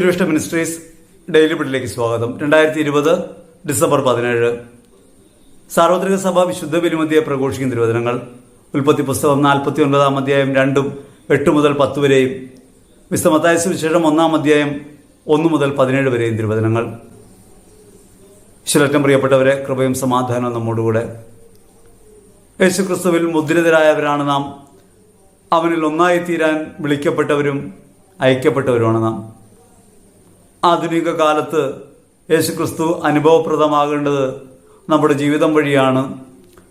തിരുവിഷ്ട ministries daily ബിഡിലേക്ക് സ്വാഗതം. രണ്ടായിരത്തി ഇരുപത് ഡിസംബർ പതിനേഴ്. സാർവത്രിക സഭ വിശുദ്ധ ബലിമതിയെ പ്രഘോഷിക്കുന്ന തിരുവചനങ്ങൾ. ഉൽപ്പത്തി പുസ്തകം നാൽപ്പത്തി ഒൻപതാം അധ്യായം രണ്ടും എട്ട് മുതൽ പത്ത് വരെയും. വിസ്തമത്തായ സുവിശേഷം ഒന്നാം അധ്യായം ഒന്ന് മുതൽ പതിനേഴ് വരെയും തിരുവചനങ്ങൾ. ശിലറ്റം പ്രിയപ്പെട്ടവരെ കൃപയും സമാധാനവും നമ്മോടുകൂടെ യേശുക്രിസ്തുവിൽ മുദ്രിതരായവരാണ് നാം. അവനിൽ ഒന്നായി തീരാൻ വിളിക്കപ്പെട്ടവരും അയക്കപ്പെട്ടവരുമാണ് നാം. ആധുനിക കാലത്ത് യേശുക്രിസ്തു അനുഭവപ്രദമാകേണ്ടത് നമ്മുടെ ജീവിതം വഴിയാണ്.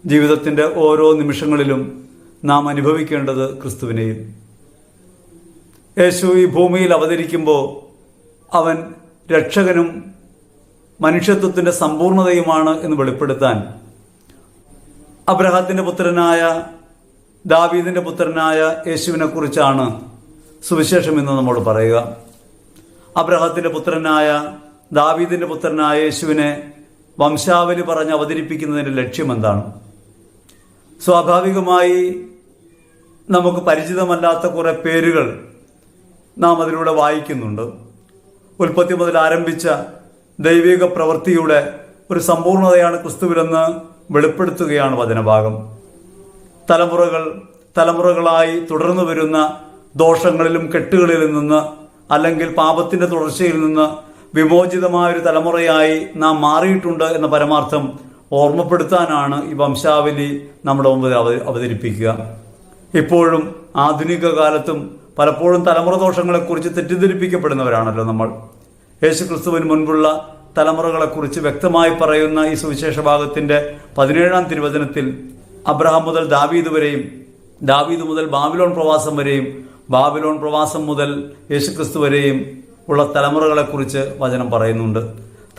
ജീവിതത്തിന്റെ ഓരോ നിമിഷങ്ങളിലും നാം അനുഭവിക്കേണ്ടത് ക്രിസ്തുവിനെയും. യേശു ഈ ഭൂമിയിൽ അവതരിക്കുമ്പോൾ അവൻ രക്ഷകനും മനുഷ്യത്വത്തിന്റെ സമ്പൂർണതയുമാണ് എന്ന് വെളിപ്പെടുത്താൻ അബ്രഹത്തിന്റെ പുത്രനായ ദാവീദിന്റെ പുത്രനായ യേശുവിനെക്കുറിച്ചാണ് സുവിശേഷം എന്ന് നമ്മോട് പറയുക. അബ്രഹത്തിന്റെ പുത്രനായ ദാവീദിന്റെ പുത്രനായ യേശുവിനെ വംശാവലി പറഞ്ഞ് അവതരിപ്പിക്കുന്നതിന്റെ ലക്ഷ്യം എന്താണ്? സ്വാഭാവികമായി നമുക്ക് പരിചിതമല്ലാത്ത കുറേ പേരുകൾ നാം അതിലൂടെ വായിക്കുന്നുണ്ട്. ഉൽപ്പത്തി മുതൽ ആരംഭിച്ച ദൈവിക പ്രവൃത്തിയുടെ ഒരു സമ്പൂർണതയാണ് ക്രിസ്തുവിലെന്ന് വെളിപ്പെടുത്തുകയാണ് വചനഭാഗം. തലമുറകൾ തലമുറകളായി തുടർന്നു വരുന്ന ദോഷങ്ങളിലും കെട്ടുകളിലും നിന്ന് അല്ലെങ്കിൽ പാപത്തിന്റെ തുടർച്ചയിൽ നിന്ന് വിമോചിതമായ ഒരു തലമുറയായി നാം മാറിയിട്ടുണ്ട് എന്ന പരമാർത്ഥം ഓർമ്മപ്പെടുത്താനാണ് ഈ വംശാവലി നമ്മുടെ മുമ്പിൽ അവ- അവതരിപ്പിക്കുക. ഇപ്പോഴും ആധുനിക കാലത്തും പലപ്പോഴും തലമുറ ദോഷങ്ങളെക്കുറിച്ച് തെറ്റിദ്ധരിപ്പിക്കപ്പെടുന്നവരാണല്ലോ നമ്മൾ. യേശുക്രിസ്തുവിന് മുൻപുള്ള തലമുറകളെക്കുറിച്ച് വ്യക്തമായി പറയുന്ന ഈ സുവിശേഷ ഭാഗത്തിന്റെ പതിനേഴാം തിരുവചനത്തിൽ അബ്രഹാം മുതൽ ദാവീദ് വരെയും ദാവീദ് മുതൽ ബാബിലോൺ പ്രവാസം വരെയും ബാബിലോൺ പ്രവാസം മുതൽ യേശുക്രിസ്തു വരെയും ഉള്ള തലമുറകളെക്കുറിച്ച് വചനം പറയുന്നുണ്ട്.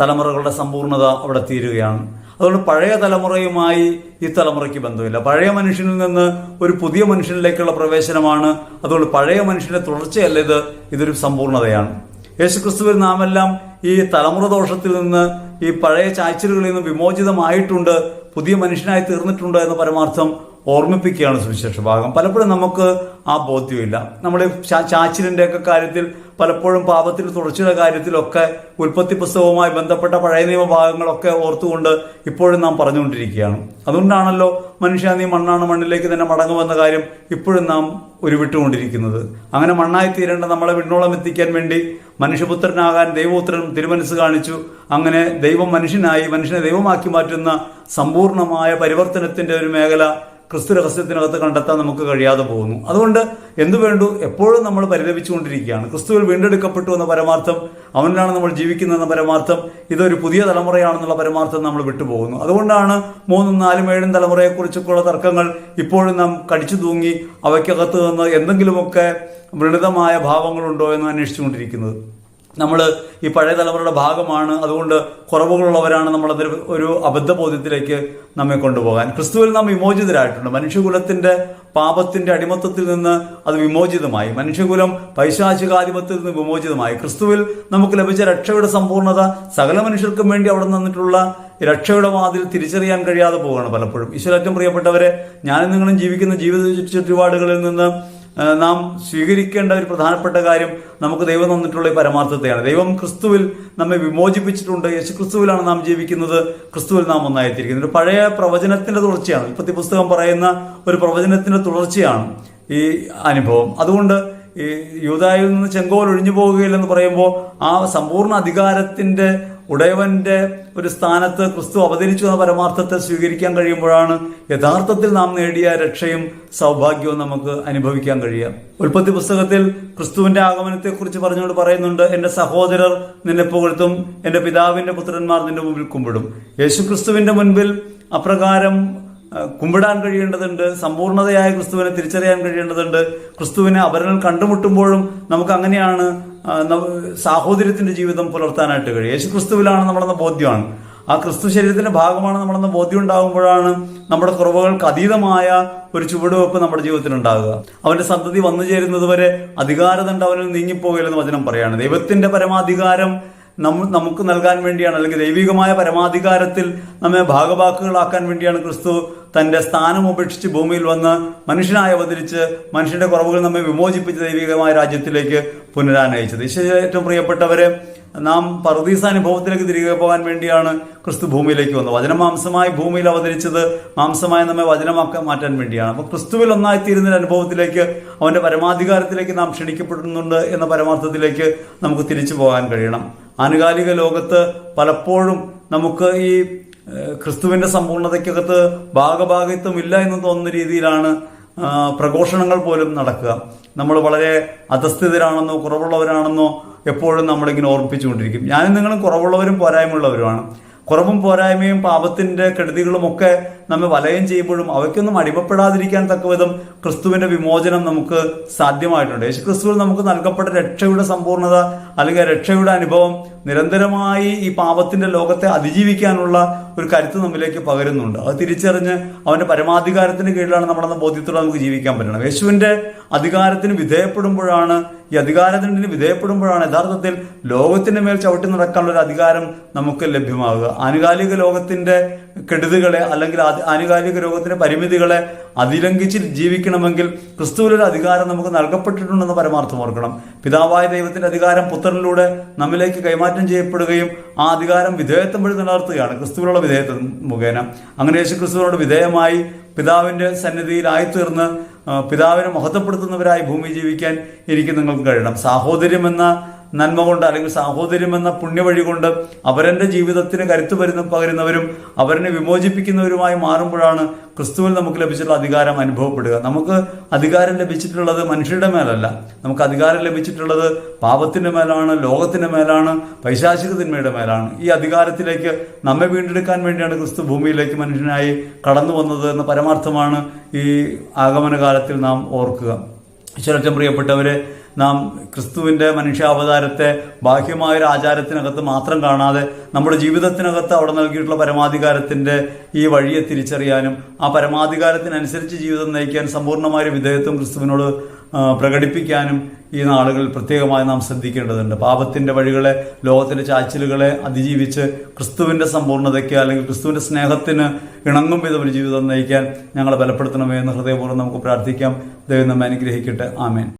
തലമുറകളുടെ സമ്പൂർണത അവിടെ തീരുകയാണ്. അതുകൊണ്ട് പഴയ തലമുറയുമായി ഈ തലമുറയ്ക്ക് ബന്ധമില്ല. പഴയ മനുഷ്യനിൽ നിന്ന് ഒരു പുതിയ മനുഷ്യനിലേക്കുള്ള പ്രവേശനമാണ്. അതുകൊണ്ട് പഴയ മനുഷ്യന്റെ തുടർച്ചയല്ല ഇത്. ഇതൊരു സമ്പൂർണതയാണ്. യേശുക്രിസ്തുവിൽ നാം എല്ലാം ഈ തലമുറ ദോഷത്തിൽ നിന്ന് ഈ പഴയ ചായ്ച്ചിലുകളിൽ നിന്ന് വിമോചിതമായിട്ടുണ്ട്. പുതിയ മനുഷ്യനായി തീർന്നിട്ടുണ്ട് എന്ന പരമാർത്ഥം ഓർമ്മിപ്പിക്കുകയാണ് സുവിശേഷ ഭാഗം. പലപ്പോഴും നമുക്ക് ആ ബോധ്യമില്ല. നമ്മുടെ ചാച്ചിലിന്റെ ഒക്കെ കാര്യത്തിൽ പലപ്പോഴും പാപത്തിൽ തുടർച്ചയുടെ കാര്യത്തിലൊക്കെ ഉൽപ്പത്തി പുസ്തകവുമായി ബന്ധപ്പെട്ട പഴയ നിയമ ഭാഗങ്ങളൊക്കെ ഓർത്തുകൊണ്ട് ഇപ്പോഴും നാം പറഞ്ഞുകൊണ്ടിരിക്കുകയാണ്. അതുകൊണ്ടാണല്ലോ മനുഷ്യ നീ മണ്ണാണ് മണ്ണിലേക്ക് തന്നെ മടങ്ങുമെന്ന കാര്യം ഇപ്പോഴും നാം ഉരുവിട്ടുകൊണ്ടിരിക്കുന്നത്. അങ്ങനെ മണ്ണായി തീരേണ്ട നമ്മളെ വിണ്ണോളം എത്തിക്കാൻ വേണ്ടി മനുഷ്യപുത്രനാകാൻ ദൈവപുത്രൻ തിരുമനസ് കാണിച്ചു. അങ്ങനെ ദൈവം മനുഷ്യനായി മനുഷ്യനെ ദൈവമാക്കി മാറ്റുന്ന സമ്പൂർണമായ പരിവർത്തനത്തിന്റെ ഒരു മേഖല ക്രിസ്തു രഹസ്യത്തിനകത്ത് കണ്ടെത്താൻ നമുക്ക് കഴിയാതെ പോകുന്നു. അതുകൊണ്ട് എന്തു വേണ്ടു? എപ്പോഴും നമ്മൾ പരിതപിച്ചുകൊണ്ടിരിക്കുകയാണ് ക്രിസ്തുവിൽ വീണ്ടെടുക്കപ്പെട്ടു എന്ന പരമാർത്ഥം അവനിലാണ് നമ്മൾ ജീവിക്കുന്നതെന്ന പരമാർത്ഥം ഇതൊരു പുതിയ തലമുറയാണെന്നുള്ള പരമാർത്ഥം നമ്മൾ വിട്ടുപോകുന്നു. അതുകൊണ്ടാണ് മൂന്നും നാലും ഏഴും തലമുറയെക്കുറിച്ചൊക്കെയുള്ള തർക്കങ്ങൾ ഇപ്പോഴും നാം കടിച്ചു തൂങ്ങി അവയ്ക്കകത്ത് നിന്ന് എന്തെങ്കിലുമൊക്കെ വൃണിതമായ ഭാവങ്ങളുണ്ടോ എന്ന് അന്വേഷിച്ചുകൊണ്ടിരിക്കുന്നത്. നമ്മൾ ഈ പഴയ തലമുറയുടെ ഭാഗമാണ്. അതുകൊണ്ട് കുറവുകളുള്ളവരാണ് നമ്മളതിൽ ഒരു അബദ്ധബോധ്യത്തിലേക്ക് നമ്മെ കൊണ്ടുപോകാൻ. ക്രിസ്തുവിൽ നാം വിമോചിതരായിട്ടുണ്ട്. മനുഷ്യകുലത്തിന്റെ പാപത്തിന്റെ അടിമത്തത്തിൽ നിന്ന് അത് വിമോചിതമായി. മനുഷ്യകുലം പൈശാചികാധിപത്യത്തിൽ നിന്ന് വിമോചിതമായി. ക്രിസ്തുവിൽ നമുക്ക് ലഭിച്ച രക്ഷയുടെ സമ്പൂർണത സകല മനുഷ്യർക്കും വേണ്ടി അവിടെ നിന്നിട്ടുള്ള രക്ഷയുടെ വാതിൽ തിരിച്ചറിയാൻ കഴിയാതെ പോവുകയാണ് പലപ്പോഴും. ഈശ്വരറ്റം പ്രിയപ്പെട്ടവരെ ഞാനും നിങ്ങളും ജീവിക്കുന്ന ജീവിത ചുറ്റുപാടുകളിൽ നിന്ന് നാം സ്വീകരിക്കേണ്ട ഒരു പ്രധാനപ്പെട്ട കാര്യം നമുക്ക് ദൈവം തന്നിട്ടുള്ള പരമാർത്ഥത്തെയാണ് ദൈവം ക്രിസ്തുവിൽ നമ്മെ വിമോചിപ്പിച്ചിട്ടുണ്ട്. യേശു ക്രിസ്തുവിലാണ് നാം ജീവിക്കുന്നത്. ക്രിസ്തുവിൽ നാം ഒന്നായിത്തിരിക്കുന്നത് ഒരു പഴയ പ്രവചനത്തിന്റെ തുടർച്ചയാണ്. ഉൽപ്പത്തി പുസ്തകം പറയുന്ന ഒരു പ്രവചനത്തിന്റെ തുടർച്ചയാണ് ഈ അനുഭവം. അതുകൊണ്ട് ഈ യൂതായിൽ നിന്ന് ചെങ്കോൽ ഒഴിഞ്ഞു പോവുകയില്ലെന്ന് പറയുമ്പോൾ ആ സമ്പൂർണ അധികാരത്തിന്റെ ഉടയവന്റെ ഒരു സ്ഥാനത്ത് ക്രിസ്തു അവതരിച്ചു എന്ന പരമാർത്ഥത്തെ സ്വീകരിക്കാൻ കഴിയുമ്പോഴാണ് യഥാർത്ഥത്തിൽ നാം നേടിയ രക്ഷയും സൗഭാഗ്യവും നമുക്ക് അനുഭവിക്കാൻ കഴിയുക. ഉൽപ്പത്തി പുസ്തകത്തിൽ ക്രിസ്തുവിന്റെ ആഗമനത്തെക്കുറിച്ച് പറഞ്ഞുകൊണ്ട് പറയുന്നുണ്ട് എന്റെ സഹോദരർ നിന്നെ പുകഴ്ത്തും എന്റെ പിതാവിന്റെ പുത്രന്മാർ നിന്റെ മുമ്പിൽ കുമ്പിടും. യേശു ക്രിസ്തുവിന്റെ മുൻപിൽ അപ്രകാരം കുമ്പിടാൻ കഴിയേണ്ടതുണ്ട് സമ്പൂർണതയായ ക്രിസ്തുവിനെ തിരിച്ചറിയാൻ കഴിയേണ്ടതുണ്ട്. ക്രിസ്തുവിനെ അവരങ്ങൾ കണ്ടുമുട്ടുമ്പോഴും നമുക്ക് അങ്ങനെയാണ് സാഹോദര്യത്തിന്റെ ജീവിതം പുലർത്താനായിട്ട് കഴിയും. യേശു ക്രിസ്തുവിലാണ് നമ്മളെന്ന ബോധ്യമാണ്. ആ ക്രിസ്തു ശരീരത്തിന്റെ ഭാഗമാണ് നമ്മളെന്ന ബോധ്യം ഉണ്ടാകുമ്പോഴാണ് നമ്മുടെ കുറവുകൾക്ക് അതീതമായ ഒരു ചുവടുവെപ്പ് നമ്മുടെ ജീവിതത്തിൽ ഉണ്ടാകുക. അവന്റെ സന്തതി വന്നു ചേരുന്നത് വരെ അധികാരതണ്ട് അവനിൽ നീങ്ങിപ്പോകില്ലെന്ന് വചനം പറയാണ്. ദൈവത്തിന്റെ പരമാധികാരം നമുക്ക് നൽകാൻ വേണ്ടിയാണ് അല്ലെങ്കിൽ ദൈവികമായ പരമാധികാരത്തിൽ നമ്മെ ഭാഗവാക്കുകളാക്കാൻ വേണ്ടിയാണ് ക്രിസ്തു തന്റെ സ്ഥാനം ഉപേക്ഷിച്ച് ഭൂമിയിൽ വന്ന് മനുഷ്യനായി അവതരിച്ച് മനുഷ്യന്റെ കുറവുകൾ നമ്മെ വിമോചിപ്പിച്ച് ദൈവികമായ രാജ്യത്തിലേക്ക് പുനരാനയിച്ചത്. ഈശ്വര ഏറ്റവും പ്രിയപ്പെട്ടവരെ നാം പർദീസ അനുഭവത്തിലേക്ക് തിരികെ പോകാൻ വേണ്ടിയാണ് ക്രിസ്തു ഭൂമിയിലേക്ക് വന്നത്. വചനമാംസമായി ഭൂമിയിൽ അവതരിച്ചത് മാംസമായി നമ്മെ വചനമാക്കാൻ മാറ്റാൻ വേണ്ടിയാണ്. അപ്പോൾ ക്രിസ്തുവിൽ ഒന്നായിത്തീരുന്ന അനുഭവത്തിലേക്ക് അവന്റെ പരമാധികാരത്തിലേക്ക് നാം ക്ഷണിക്കപ്പെടുന്നുണ്ട് എന്ന പരമാർത്ഥത്തിലേക്ക് നമുക്ക് തിരിച്ചു പോകാൻ കഴിയണം. ആനുകാലിക ലോകത്ത് പലപ്പോഴും നമുക്ക് ഈ ക്രിസ്തുവിന്റെ ക്രിസ്തുവിന്റെ സമ്പൂർണതയ്ക്കകത്ത് ഭാഗഭാഗിത്വം ഇല്ല എന്ന് തോന്നുന്ന രീതിയിലാണ് പ്രഘോഷണങ്ങൾ പോലും നടക്കുക. നമ്മൾ വളരെ അധസ്ഥിതരാണെന്നോ കുറവുള്ളവരാണെന്നോ എപ്പോഴും നമ്മളിങ്ങനെ ഓർമ്മിപ്പിച്ചുകൊണ്ടിരിക്കും. ഞാനും നിങ്ങളും കുറവുള്ളവരും പോരായ്മയുള്ളവരുമാണ്. കുറവും പോരായ്മയും പാപത്തിന്റെ കെടുതികളും ഒക്കെ നമ്മെ വലയം ചെയ്യുമ്പോഴും അവയ്ക്കൊന്നും അടിമപ്പെടാതിരിക്കാൻ തക്കവിധം ക്രിസ്തുവിന്റെ വിമോചനം നമുക്ക് സാധ്യമായിട്ടുണ്ട്. യേശു ക്രിസ്തുവിൽ നമുക്ക് നൽകപ്പെട്ട രക്ഷയുടെ സമ്പൂർണത അല്ലെങ്കിൽ രക്ഷയുടെ അനുഭവം നിരന്തരമായി ഈ പാപത്തിന്റെ ലോകത്തെ അതിജീവിക്കാനുള്ള ഒരു കരുത്ത് നമ്മിലേക്ക് പകരുന്നുണ്ട്. അത് തിരിച്ചറിഞ്ഞ് അവന്റെ പരമാധികാരത്തിന് കീഴിലാണ് നമ്മളെന്ന ബോധ്യത്തോടെ നമുക്ക് ജീവിക്കാൻ പറ്റണം. യേശുവിന്റെ അധികാരത്തിന് വിധേയപ്പെടുമ്പോഴാണ് ഈ അധികാരത്തിന് വിധേയപ്പെടുമ്പോഴാണ് യഥാർത്ഥത്തിൽ ലോകത്തിന്റെ മേൽ ചവിട്ടി നടക്കാനുള്ള ഒരു അധികാരം നമുക്ക് ലഭ്യമാകുക. ആനുകാലിക ലോകത്തിന്റെ കെടുതികളെ അല്ലെങ്കിൽ ആനുകാലിക രോഗത്തിന്റെ പരിമിതികളെ അതിലംഘിച്ച് ജീവിക്കണമെങ്കിൽ ക്രിസ്തുവിലൊരു അധികാരം നമുക്ക് നൽകപ്പെട്ടിട്ടുണ്ടെന്ന് പരമാർത്ഥം ഓർക്കണം. പിതാവായ ദൈവത്തിന്റെ അധികാരം പുത്രനിലൂടെ നമ്മിലേക്ക് കൈമാറ്റം ചെയ്യപ്പെടുകയും ആ അധികാരം വിധേയത്വം വഴി നിലനിർത്തുകയാണ്. ക്രിസ്തുവിനുള്ള വിധേയത്വം മുഖേന. അങ്ങനെ യേശു ക്രിസ്തുവിനോട് വിധേയമായി പിതാവിന്റെ സന്നിധിയിലായിത്തീർന്ന് ആയിത്തീർന്ന് പിതാവിനെ മഹത്വപ്പെടുത്തുന്നവരായി ഭൂമി ജീവിക്കാൻ എനിക്ക് നിങ്ങൾക്ക് കഴിയണം. സാഹോദര്യം എന്ന നന്മ കൊണ്ട് അല്ലെങ്കിൽ സാഹോദര്യം എന്ന പുണ്യവഴി കൊണ്ട് അവരന്റെ ജീവിതത്തിന് കരുത്തു വരുന്ന പകരുന്നവരും അവരെ വിമോചിപ്പിക്കുന്നവരുമായി മാറുമ്പോഴാണ് ക്രിസ്തുവിൽ നമുക്ക് ലഭിച്ചിട്ടുള്ള അധികാരം അനുഭവപ്പെടുക. നമുക്ക് അധികാരം ലഭിച്ചിട്ടുള്ളത് മനുഷ്യരുടെ മേലല്ല. നമുക്ക് അധികാരം ലഭിച്ചിട്ടുള്ളത് പാപത്തിന്റെ മേലാണ് ലോകത്തിന്റെ മേലാണ് പൈശാചികത്തിന്മയുടെ മേലാണ്. ഈ അധികാരത്തിലേക്ക് നമ്മെ വീണ്ടെടുക്കാൻ വേണ്ടിയാണ് ക്രിസ്തു ഭൂമിയിലേക്ക് മനുഷ്യനായി കടന്നു വന്നത് എന്ന പരമാർത്ഥമാണ് ഈ ആഗമനകാലത്തിൽ നാം ഓർക്കുക. ഈശ്വരറ്റം പ്രിയപ്പെട്ടവരെ നാം ക്രിസ്തുവിന്റെ മനുഷ്യാവതാരത്തെ ബാഹ്യമായ ഒരു ആചാരത്തിനകത്ത് മാത്രം കാണാതെ നമ്മുടെ ജീവിതത്തിനകത്ത് അവിടെ നൽകിയിട്ടുള്ള പരമാധികാരത്തിന്റെ ഈ വഴിയെ തിരിച്ചറിയാനും ആ പരമാധികാരത്തിനനുസരിച്ച് ജീവിതം നയിക്കാൻ സമ്പൂർണമായ ഒരു വിധേയത്വം ക്രിസ്തുവിനോട് പ്രകടിപ്പിക്കാനും ഈ നാളുകൾ പ്രത്യേകമായി നാം ശ്രദ്ധിക്കേണ്ടതുണ്ട്. പാപത്തിന്റെ വഴികളെ ലോകത്തിന്റെ ചാച്ചിലുകളെ അതിജീവിച്ച് ക്രിസ്തുവിന്റെ സമ്പൂർണതയ്ക്ക് അല്ലെങ്കിൽ ക്രിസ്തുവിന്റെ സ്നേഹത്തിന് ഇണങ്ങും വിധം ഒരു ജീവിതം നയിക്കാൻ ഞങ്ങളെ ബലപ്പെടുത്തണമേ എന്ന് ഹൃദയപൂർവം നമുക്ക് പ്രാർത്ഥിക്കാം. ദൈവം നമ്മെ അനുഗ്രഹിക്കട്ടെ. ആമേൻ.